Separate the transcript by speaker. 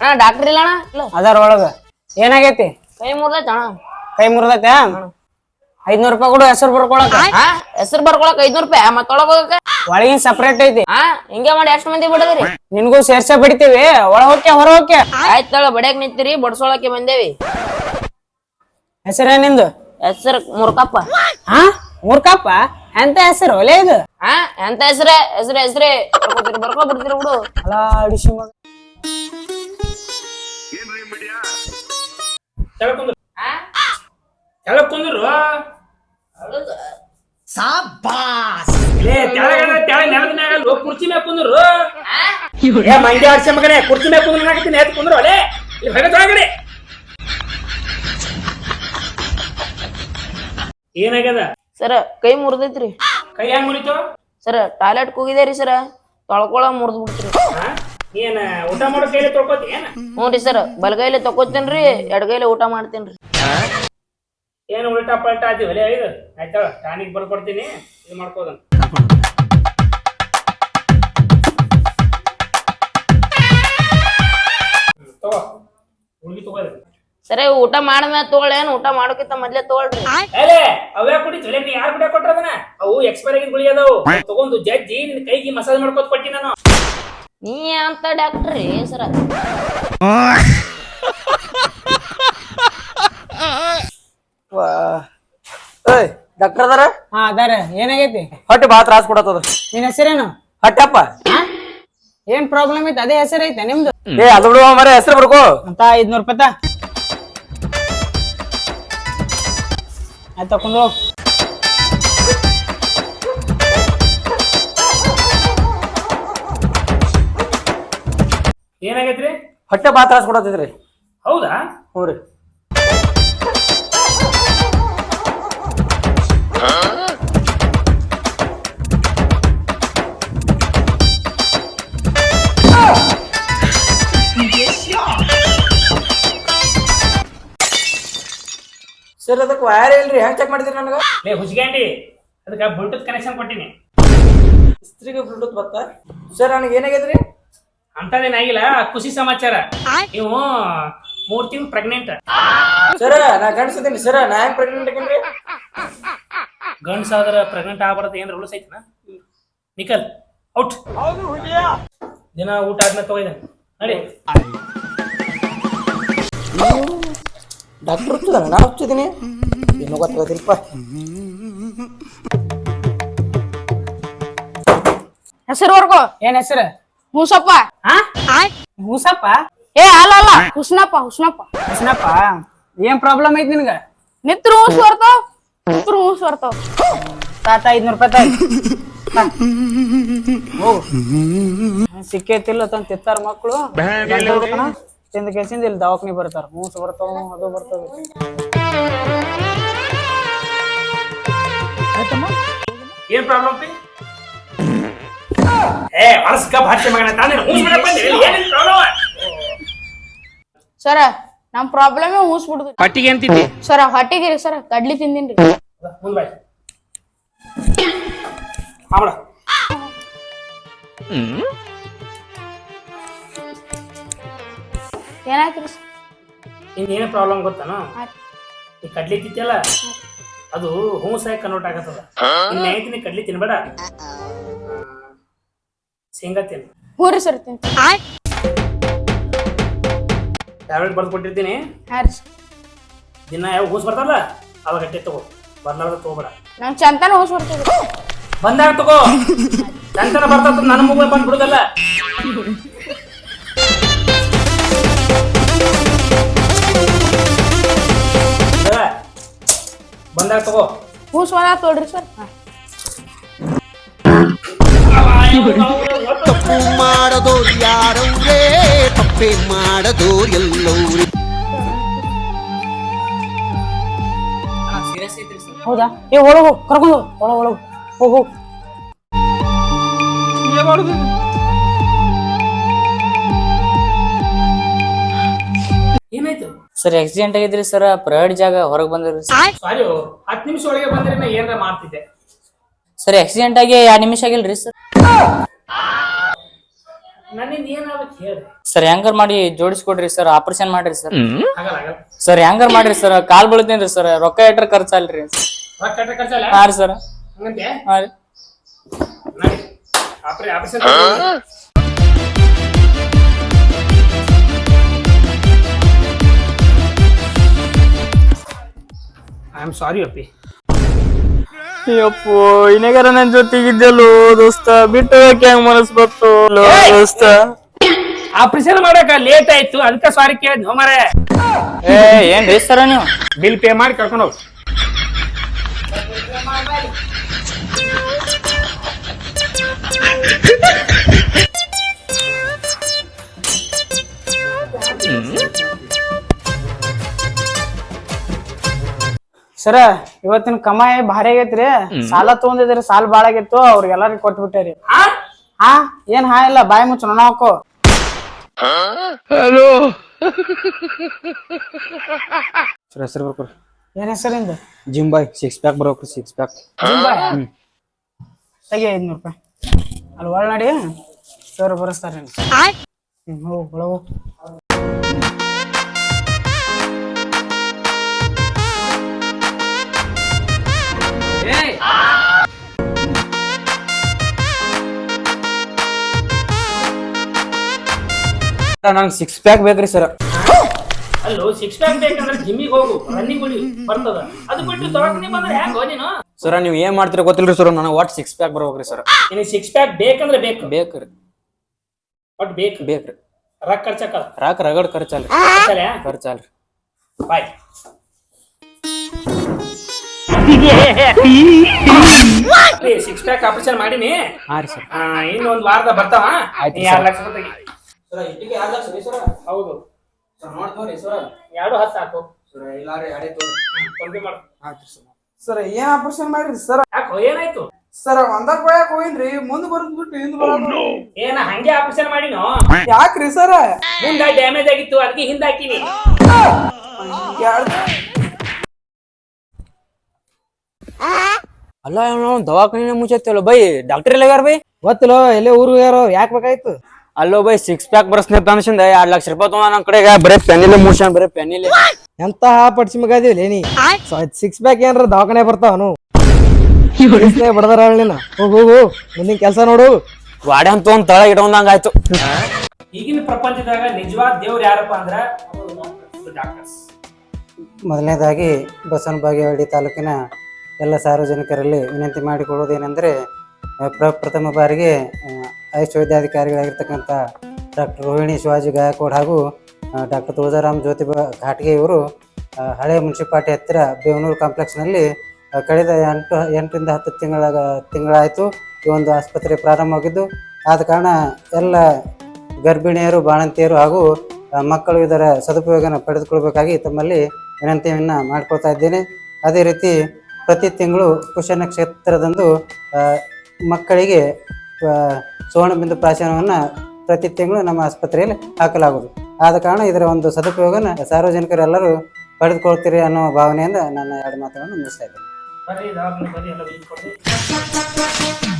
Speaker 1: ಅಣ್ಣ ಡಾಕ್ಟರ್ ಇಲ್ಲ ಅಣ್ಣ. ಇಲ್ಲ.
Speaker 2: ಅದರ ಒಳಗ. ಏನಾಗೈತಿ?
Speaker 1: ಕೈ ಮುರ್ದೈತೆ ಅಣ್ಣ.
Speaker 2: ಕೈ ಮುರ್ದೈತ? ಐದ್ನೂರ್ ರೂಪಾಯಿ ಕೊಡು ಹೆಸರು ಬರ್ಕೊಳಕ.
Speaker 1: ಹಾ? ಹೆಸರು ಬರ್ಕೊಳಕ್ ಐದ್ನೂರ್ ರೂಪಾಯಿ ಮತ್ತೊಳಗ ಹೋಗಕ
Speaker 2: ಒಳಗಿನ ಸಪ್ರೇಟ್ ಐತಿ.
Speaker 1: ಹಾ ಹಿಂಗೆ ಮಾಡಿ ಎಷ್ಟು ಮಂದಿ ಬಿಡದ್ರಿ?
Speaker 2: ನಿನ್ಗೂ ಸೇರ್ಸ ಬಿಡ್ತೀವಿ. ಒಳ ಹೋಗ್ಯ ಹೊರ ಹೋಗ್ಯ?
Speaker 1: ಆಯ್ತಳ ಬಡ್ಯಾಕ್ ನಿಂತೀರಿ ಬಡ್ಸೋಳಕ್ಕೆ ಬಂದೇವಿ.
Speaker 2: ಹೆಸರೇ ನಿಂದು?
Speaker 1: ಹೆಸರು ಮುರ್ಕಪ್ಪ.
Speaker 2: ಹಾ? ಮೂರ್ಕಪ್ಪ? ಎಂತ ಹೆಸರು ಒಲೆ ಇದು?
Speaker 1: ಹಾ ಎಂತ ಹೆಸರೇ? ಹೆಸರೇ ಹೆಸ್ರೇ. ಬರ್ಕೊ ಬಿಡ್ತೀರಿ ಬಿಡು.
Speaker 2: ಅಲ್ಲ ಅಡಿಸಿ ಮಗ.
Speaker 3: ಲೇ ತೆಳ ನೆಲದ ಮ್ಯಾಗ ಅಲ್ಲೋ, ಕುರ್ಚಿ ಮ್ಯಾಗ ಕುಂದ್ರು. ಏ ಮಂಡ್ಯ ಆಡ್ಸಿ ಮಗನೇ ಕುರ್ಚಿ ಮ್ಯಾಗ ಕುಂದ್ರು ನಾಕತ್ತೀನಿ ಕುಂದ್ರು ಅಲೆ ಇಲ್ಲಿ ಹೊರಗೆ ತೊಳಗಡೆ. ಏನಾಗ್ಯದ?
Speaker 1: ಸರ ಕೈ ಮುರಿದೈತ್ರಿ.
Speaker 3: ಕೈ ಹೆಂಗ್ ಮುರಿತು?
Speaker 1: ಸರ ಟಾಯ್ಲೆಟ್ ಹೋಗಿದೇರಿ ಸರ. ತೊಳ್ಕೊಳ ಮುರಿದ್ಬಿಡ್ತೀರಿ
Speaker 3: ಹಾ? ಏನ ಊಟ ಮಾಡೋ ಕೈಲಿ ತೊಳ್ಕೊತಿ ಏನ?
Speaker 1: ಹ್ಞೂ ರೀ ಸರ್ ಬಲಗೈಲೆ ತಕೋತೇನ್ರಿ ಎಡಗೈಲೆ ಊಟ ಮಾಡ್ತೇನ್ರಿ
Speaker 3: ಏನು ಉಲ್ಟಾ ಪಲ್ಟಾ ಆತೀವಿ ಅಲೆ ಇದು ಆಯ್ತಾ ಟಾನಿಕ್ ಬರ್ಕೊಡ್ತೀನಿ ಇದು ಮಾಡ್ಕೋದನ್ ತಗೋ ಹುಡುಗಿ.
Speaker 1: ಸರಿ ಊಟ ಮಾಡಿದ್ಮೇಲೆ ತಗೊಳ್ಳೇನು ಊಟ ಮಾಡೋಕಿಂತ ಮೊದ್ಲೇ ತಗೊಳ್ರಿ.
Speaker 3: ಏಲೆ ಅವೇ ಕುಡಿ ಚಲೆ ನೀ ಯಾರು ಕುಡಿಯಾಕ ಕೊಟ್ರದನ ಅವು ಎಕ್ಸ್ಪೈರ್ ಆಗಿದ್ ಗುಳಿ ಅದಾವು. ತಗೊಂಡು ಜಜ್ಜಿ ನಿನ್ ಕೈಗೆ ಮಸಾಜ್ ಮಾಡ್ಕೋತ ಕೊಟ್ಟಿ ನಾನು.
Speaker 1: ನೀ ಅಂತ ಡಾಕ್ಟ್ರಿ ಹೆಸರ?
Speaker 4: ಏಯ್ ಡಾಕ್ಟರ್ ಅದಾರ?
Speaker 2: ಹಾ ಅದಾರ. ಏನಾಗೈತಿ?
Speaker 4: ಹೊಟ್ಟೆ ಭಾಳ ತ್ರಾಸ ಕೊಡತ್ತದ.
Speaker 2: ನಿನ್ ಹೆಸರೇನು?
Speaker 4: ಹೊಟ್ಟೆಪ್ಪ.
Speaker 2: ಏನ್ ಪ್ರಾಬ್ಲಮ್ ಐತಿ? ಅದೇ ಹೆಸರು ಐತೆ ನಿಮ್ದು?
Speaker 4: ಏ ಅದು ಬಿಡುವ ಮರ ಹೆಸರು ಬರ್ಕೋ
Speaker 2: ಅಂತ ಐದ್ನೂರ್ ರೂಪಾಯಿ ತಾ. ಆಯ್ತು ತಕೊಂಡು
Speaker 3: ಏನಾಗೈತ್ರಿ?
Speaker 4: ಹೊಟ್ಟೆ ಭಾಳ ತ್ರಾಸ ಕೊಡತ್ತೈತ್ರಿ.
Speaker 3: ಹೌದಾ?
Speaker 4: ಹ್ಞೂ ರೀ. ಸರ್ ಅದಕ್ಕೆ ವೈರ್ ಇಲ್ರಿ? ಹೆಂಗ್ ಚೆಕ್ ಮಾಡಿದ್ರಿ ನನಗೆ?
Speaker 3: ಲೇ ಹುಚ್ಗ್ಯಾಂಡಿ ಅದಕ್ಕೆ ಬ್ಲೂಟೂತ್ ಕನೆಕ್ಷನ್ ಕೊಟ್ಟಿನಿ.
Speaker 4: ಇಸ್ತ್ರಿಗೆ ಬ್ಲೂಟೂತ್ ಬರ್ತಾ ಸರ್ ನನಗೆ ಏನಾಗೈತ್ರಿ?
Speaker 3: ಅಂತದೇನಾಗಿಲ್ಲ ಖುಷಿ ಸಮಾಚಾರ. ನೀವು ಮೂರ್ ತಿಂಗಳು ಪ್ರೆಗ್ನೆಂಟ್
Speaker 4: ಸರ ನಾ ಗಂಡಸಿದ್ದೀನಿ ಸರ ನಾ ಹೆಂಗ್ ಪ್ರೆಗ್ನೆಂಟ್ ಆಗೇನ್ರಿ?
Speaker 3: ಗಂಡ್ಸ್ ಆದ್ರ ಪ್ರೆಗ್ನೆಂಟ್ ಆಗ್ಬಾರ್ದು ಏನ್ ರೂಲ್ಸ್ ನಾ ನಿಖಲ್ ಔಟ್. ದಿನ ಊಟ ಆದ್ಮೇಲೆ ತಗೋಯ್ದೆ. ನಡಿ.
Speaker 4: ಡಾಕ್ಟರ್ ಹಚ್ಚಿದಾನ ನಾ ಹಚ್ಚಿದ್ದೀನಿ ಏನು
Speaker 5: ಹೆಸರು ವರ್ಗೋ
Speaker 2: ಏನ್ ಹೆಸರು?
Speaker 5: ಹುಸಪ್ಪ.
Speaker 2: ಹಾ ಹೂಸಪ್ಪ?
Speaker 5: ಏ ಅಲ್ಲ ಅಲ್ಲ. ಹುಸ್ನಪ್ಪ ಹುಸ್ನಪ್ಪ
Speaker 2: ಕೃಷ್ಣಪ್ಪ ಏನ್ ಪ್ರಾಬ್ಲಮ್ ಐತಿ ನಿನ್ಗ?
Speaker 5: ನಿತ್ರು ಹೂಸ್ ಬರ್ತಾವ ನಿತ್ರು ಹೂಸ್ ಬರ್ತಾವ
Speaker 2: ತಾತ ಐದ್ನೂರ್ ರೂಪಾಯಿ ತಾಯಿ. ಸಿಕ್ಕೇತಿಲ್ಲ ತಂದ್ ತಿತ್ತಾರ ಮಕ್ಕಳು ತಿಂದ ಕೆಸಿಂದ ಇಲ್ಲಿ ದವಾಖಾನಿ ಬರ್ತಾರ. ಮೂಸ್ ಬರ್ತಾವ ಅದು ಬರ್ತಾವ.
Speaker 3: ಏನ್ ಪ್ರಾಬ್ಲಮ್ ಏ ವರ್ಷಕ ಭಾಷೆ ಮಗನ ತಾನೇ
Speaker 5: ಸರ ನಮ್ ಪ್ರಾಬ್ಲಮ್ ಹುಸ್ ಬಿಡುದು
Speaker 3: ಪಟ್ಟಿಗೆ ಅಂತಿದ್ದಿ?
Speaker 5: ಸರ ಹೊಟ್ಟಿಗೆ ರೀ ಸರ ಕಡ್ಲಿ ತಿಂದಿನ್ರಿ.
Speaker 3: ಮುಂದ್ ಬಾಯ್ ಆಮಡ
Speaker 5: ಏನಾಯ್ತ್ರಿ sir?
Speaker 3: ಏನ್ ಪ್ರಾಬ್ಲಮ್ ಗೊತ್ತಾನ? ಈ ಕಡ್ಲಿ ತಿತ್ತಲ್ಲ ಅದು ಹೂಸಾಯ್ ಕನ್ವರ್ಟ್ ಆಗತ್ತದ. ಇನ್ನ ಐತಿ ನೀ ಕಡ್ಲಿ ತಿನ್ಬೇಡ. ಶೇಂಗಾ ತಿನ್
Speaker 5: ಹ್ಞೂ ರೀ ಸರ್ ತಿಂತೀನಿ.
Speaker 3: ಟ್ಯಾಬ್ಲೆಟ್ ಬರ್ದು ಕೊಟ್ಟಿರ್ತೀನಿ.
Speaker 5: ಹಾಂ ರೀ
Speaker 3: ದಿನ ಯಾವ ಹೂಸ್ ಬರ್ತಾರಲ್ಲ ಅವಾಗ ಗಟ್ಟಿ ತಗೋ. ಬರ್ಲಾರ್ದ ತಗೋಬೇಡ.
Speaker 5: ನಂಗ್ ಚಂತನ ಹುಸ್ ಬರ್ತದೆ.
Speaker 3: ಬಂದಾಗ ತಗೋ. ಚಂತನ ಬರ್ತದ ನನ್ನ ಮೊಬೈಲ್ ಬಂದ್ ಬಿಡುದಲ್ಲ. ಬಂದಾಗ ತಗೋ.
Speaker 5: ಹುಸ್ ಬರ ತೋಡ್ರಿ ಸರ್.
Speaker 6: ತಪ್ಪು ಮಾಡದೋರು ಯಾರವ್ರೇ ತಪ್ಪೆ ಮಾಡದೋರು ಎಲ್ಲವ್ರೆ.
Speaker 2: ಹೌದಾ? ಏ ಒಳಗು ಕರ್ಕೊಂಡು ಒಳಗ ಒಳಗು. ಹೋಗು.
Speaker 3: ಏನಾಯ್ತು?
Speaker 7: ಸರ್ ಆಕ್ಸಿಡೆಂಟ್ ಆಗಿದ್ರಿ ಸರ್. ಪ್ರೈವೇಟ್ ಜಾಗ ಹೊರಗೆ ಬಂದ್ರಿ
Speaker 3: ಸಾರಿ. ಹತ್ತು ನಿಮಿಷ ಒಳಗೆ ಬಂದ್ರೆ ಏನಾರ ಮಾಡ್ತಿದ್ದೆ.
Speaker 7: ಸರ್ ಆಕ್ಸಿಡೆಂಟ್ ಆಗಿ ಎರಡು ನಿಮಿಷ ಆಗಿಲ್ರಿ ಸರ್.
Speaker 3: ನನ್ನಿಂದ ಏನಾಗ್ಬೇಕು ಹೇಳಿ
Speaker 7: ಸರ್ ಹೆಂಗಾರ ಮಾಡಿ ಜೋಡಿಸ್ಕೊಡ್ರಿ ಸರ್ ಆಪರೇಷನ್ ಮಾಡ್ರಿ ಸರ್.
Speaker 3: ಆಗಲ್ಲ ಆಗಲ್ಲ.
Speaker 7: ಸರ್ ಹೆಂಗಾರ ಮಾಡ್ರಿ ಸರ್ ಕಾಲ್ ಬೀಳ್ತೇನ್ರಿ ಸರ್ ರೊಕ್ಕ ಎಟ್ರ ಖರ್ಚಲ್ರಿ
Speaker 3: ರೊಕ್ಕ ಕಟ್ಟ ಖರ್ಚಲ್ಲ
Speaker 7: ಹಾ ರೀ ಸರ್.
Speaker 3: ಹಂಗಂತೆ
Speaker 7: ಹಾ ರೀ.
Speaker 3: ನಡಿ. ಆಪರೇ ಆಪರೇಷನ್ ಐ ಆಮ್ ಸಾರಿ ಅಪ್ಪಿ.
Speaker 7: ಅಪ್ಪೋ ಇನೇಗಾರ ನನ್ ಜೊತೆಗಿದ್ದಲ್ಲೋ ದೋಸ್ತ? ಬಿಟ್ಟು ಹೆಂಗ್ ಮನಸ್ ಬತ್ತು ದೋಸ್ತ.
Speaker 3: ಆಪರೇಷನ್ ಮಾಡಕ ಲೇಟ್ ಆಯ್ತು ಅದಕ್ಕೆ ಸಾರಿ ಕೇಳಿದ್ ಮರೆ
Speaker 7: ಏ ಏನ್ರಿ ಸರ ನೀವು?
Speaker 3: ಬಿಲ್ ಪೇ ಮಾಡಿ ಕರ್ಕೊಂಡು ಹೋಗಿ.
Speaker 2: ಸರ ಇವತ್ತಿನ ಕಮಾಯಿ ಭಾರಿ ಆಗೈತ್ರಿ. ಸಾಲ ತಗೊಂಡಿದ್ರಿ ಸಾಲ ಬಾಳ ಆಗಿತ್ತು ಅವ್ರಿಗೆಲ್ಲರಿಗೂ ಕೊಟ್ಬಿಟ್ಟೇರಿ. ಹಾ ಏನ್ ಹಾ ಇಲ್ಲ ಬಾಯಿ ಮುಚ್ಚ ನೋಡ ಹಾಕೋ.
Speaker 4: ಸರ್ ಹೆಸರು ಬರ್ಕೊರಿ
Speaker 2: ಏನ್ ಹೆಸರಿಂದ
Speaker 4: ಜಿಮ್ ಬಾಯ್ ಸಿಕ್ಸ್ ಪ್ಯಾಕ್ ಬರ್ಬೇಕ್ರಿ ಸಿಕ್ಸ್ ಪ್ಯಾಕ್
Speaker 2: ತೆಗಿ ಐದ್ನೂರು ರೂಪಾಯಿ. ಅಲ್ಲಿ ಒಳ ನಡಿ ಸರ್ ಬರಸ್ತಾರೆ ಹ್ಮ್ ಹೋಗು ಒಳಗು
Speaker 4: ನಂಗೆ ಸಿಕ್ಸ್ ಪ್ಯಾಕ್ ಬೇಕ್ರಿ ಸರ್
Speaker 3: ಅಲ್ಲೋ ಸಿಕ್ಸ್ ಪ್ಯಾಕ್ ಬೇಕಂದ್ರೆ ಜಿಮ್ಮಿಗೆ ಹೋಗು ರನ್ನಿಂಗ್ ಹೊಡಿ ಬರ್ತದ. ಅದು ಬಿಟ್ಟು ದವಾಖಾನೆ ಬಂದ್ರೆ ಹೆಂಗೋ ನೀನು?
Speaker 4: ಸರ ನೀವು ಏನ್ ಮಾಡ್ತೀರ ಗೊತ್ತಿಲ್ರಿ ಸರ್ ನನಗೆ ಒಟ್ಟು ಸಿಕ್ಸ್ ಪ್ಯಾಕ್ ಬರ್ಬೇಕ್ರಿ ಸರ್
Speaker 3: ನಿನಗೆ ಸಿಕ್ಸ್ ಪ್ಯಾಕ್ ಬೇಕಂದ್ರೆ ಬೇಕು.
Speaker 4: ಬೇಕ್ರಿ.
Speaker 3: ಒಟ್ಟು ಬೇಕು.
Speaker 4: ಬೇಕ್ರಿ.
Speaker 3: ರೊಕ್ಕ ರಗಡ
Speaker 4: ರಾಕ್ ರಗಡ್ ಖರ್ಚಲ್ರಿ.
Speaker 3: ಸರಿ
Speaker 4: ಖರ್ಚಲ್ರಿ.
Speaker 3: ಬಾಯ್. ಸಿಕ್ಸ್ ಪ್ಯಾಕ್ ಆಪರೇಷನ್ ಮಾಡೀನಿ?
Speaker 4: ಹಾ ರೀ ಸರ್
Speaker 3: ಇನ್ನೊಂದು ಒಂದ್ ವಾರದ ಬರ್ತಾವ?
Speaker 4: ಆಯ್ತು
Speaker 3: ನೀ ಎರಡ್ ಲಕ್ಷ ರೂಪಾಯಿ ತೆಗಿ. ಹೌದು. ಎರಡು ಹತ್ತು ಹಾಕು ಫೋನ್ಪೇ ಮಾಡು.
Speaker 2: ಸರ್. ಏನ್ ಆಪರೇಷನ್ ಮಾಡ್ರಿ ಸರ್?
Speaker 3: ಯಾಕೋ ಏನಾಯ್ತು?
Speaker 2: ಸರ್ ಒಂದ ಕೊಯ್ಯಾಕ ಹೋಗಿನ್ರಿ ಮುಂದ್ ಬರದ್ ಬಿಟ್ಟು ಹಿಂದ್ ಬರೋದು
Speaker 3: ಏನ ಹಂಗೆ ಆಪರೇಷನ್ ಮಾಡಿನೋ?
Speaker 2: ಯಾಕ್ರಿ ಸರ್?
Speaker 3: ಮುಂದ ಡ್ಯಾಮೇಜ್ ಆಗಿತ್ತು ಅದಕ್ಕೆ ಹಿಂದ ಹಾಕಿನಿ.
Speaker 4: ಅಲ್ಲ ನಾವು ದವಾಖಾನೆ ಮುಚ್ಚತ್ತಲ್ಲ ಬೈ ಡಾಕ್ಟರ್ ಎಲ್ಲ ಬೈ?
Speaker 2: ಗೊತ್ತಲ್ಲ ಎಲ್ಲೇ ಊರು ಯಾರೋ ಯಾಕೆ ಬೇಕಾಯ್ತು?
Speaker 4: ಅಲ್ಲೋ ಬೈ ಸಿಕ್ಸ್ ಪ್ಯಾಕ್ ಬರ್ಸ್ನೇ ಅನ್ಸಿಂದ ಎರಡ್ ಲಕ್ಷ ರೂಪಾಯಿ ತೊಗೊಂಡ ನನ್ನ ಕಡೆಗೆ ಬರೀ ಪೆನ್ನಿಲ್ಲ ಮೂಷನ್ ಬರೀ ಪೆನ್ನಿಲ್ಲ
Speaker 2: ಎಂತ ಪಡ್ಸಿ ಮಗ ನೀ ಸಿಕ್ಸ್ ಪ್ಯಾಕ್ ಏನ್ರ ದವಾಖಾನೆ ಬರ್ತಾವನು ಬಡದಾರ ನೀನ. ಹೋಗು ಹೋಗು ಮುಂದಿನ ಕೆಲಸ ನೋಡು.
Speaker 4: ವಾಡೆ ಅಂತ ಒಂದ್ ತಳ ಇಟ್ಕೊಂಡಂಗ ಆಯ್ತು.
Speaker 3: ಈಗಿನ ಪ್ರಪಂಚದಾಗ ನಿಜವಾದ ದೇವ್ರು ಯಾರಪ್ಪ ಅಂದ್ರ ಡಾಕ್ಟರ್ಸ್.
Speaker 8: ಮೊದಲನೇದಾಗಿ ಬಸವನ ಬಾಗೇವಾಡಿ ತಾಲೂಕಿನ ಎಲ್ಲ ಸಾರ್ವಜನಿಕರಲ್ಲಿ ವಿನಂತಿ ಮಾಡಿಕೊಳ್ಳುವುದೇನೆಂದರೆ ಏನಂದ್ರೆ ಪ್ರಪ್ರಥಮ ಬಾರಿಗೆ ಆಯುಷ್ ವೈದ್ಯಾಧಿಕಾರಿಗಳಾಗಿರ್ತಕ್ಕಂಥ ಡಾಕ್ಟರ್ ರೋಹಿಣಿ ಶಿವಾಜಿ ಗಾಯಕೋಡ್ ಹಾಗೂ ಡಾಕ್ಟರ್ ತುಳಜಾರಾಮ್ ಜ್ಯೋತಿ ಘಾಟ್ಗೆ ಇವರು ಹಳೆ ಮುನ್ಸಿಪಾಲ್ಟಿ ಹತ್ತಿರ ಬೇವನೂರು ಕಾಂಪ್ಲೆಕ್ಸ್ನಲ್ಲಿ ಕಳೆದ ಎಂಟು, ಎಂಟರಿಂದ ಹತ್ತು ತಿಂಗಳ, ತಿಂಗಳಾಯಿತು ಈ ಒಂದು ಆಸ್ಪತ್ರೆ ಪ್ರಾರಂಭವಾಗಿದ್ದು. ಆದ ಕಾರಣ ಎಲ್ಲ ಗರ್ಭಿಣಿಯರು, ಬಾಣಂತಿಯರು ಹಾಗೂ ಮಕ್ಕಳು ಇದರ ಸದುಪಯೋಗನ ಪಡೆದುಕೊಳ್ಬೇಕಾಗಿ ತಮ್ಮಲ್ಲಿ ವಿನಂತಿಯನ್ನು ಮಾಡಿಕೊಳ್ತಾ ಇದ್ದೇನೆ. ಅದೇ ರೀತಿ ಪ್ರತಿ ತಿಂಗಳು ಕುಶನ ನಕ್ಷತ್ರದಂದು ಮಕ್ಕಳಿಗೆ ಆ, ಸುವರ್ಣಬಿಂದು ಪ್ರಾಶನವನ್ನು ಪ್ರತಿ ತಿಂಗಳು ನಮ್ಮ ಆಸ್ಪತ್ರೆಯಲ್ಲಿ ಹಾಕಲಾಗುವುದು. ಆದ ಕಾರಣ ಇದರ ಒಂದು ಸದುಪಯೋಗನ ಸಾರ್ವಜನಿಕರೆಲ್ಲರೂ ಪಡೆದುಕೊಳ್ತೀರಿ ಅನ್ನೋ ಭಾವನೆಯಿಂದ ನನ್ನ ಎರಡು ಮಾತುಗಳನ್ನು ಮುಗಿಸ್ತಾ ಇದ್ದೇನೆ.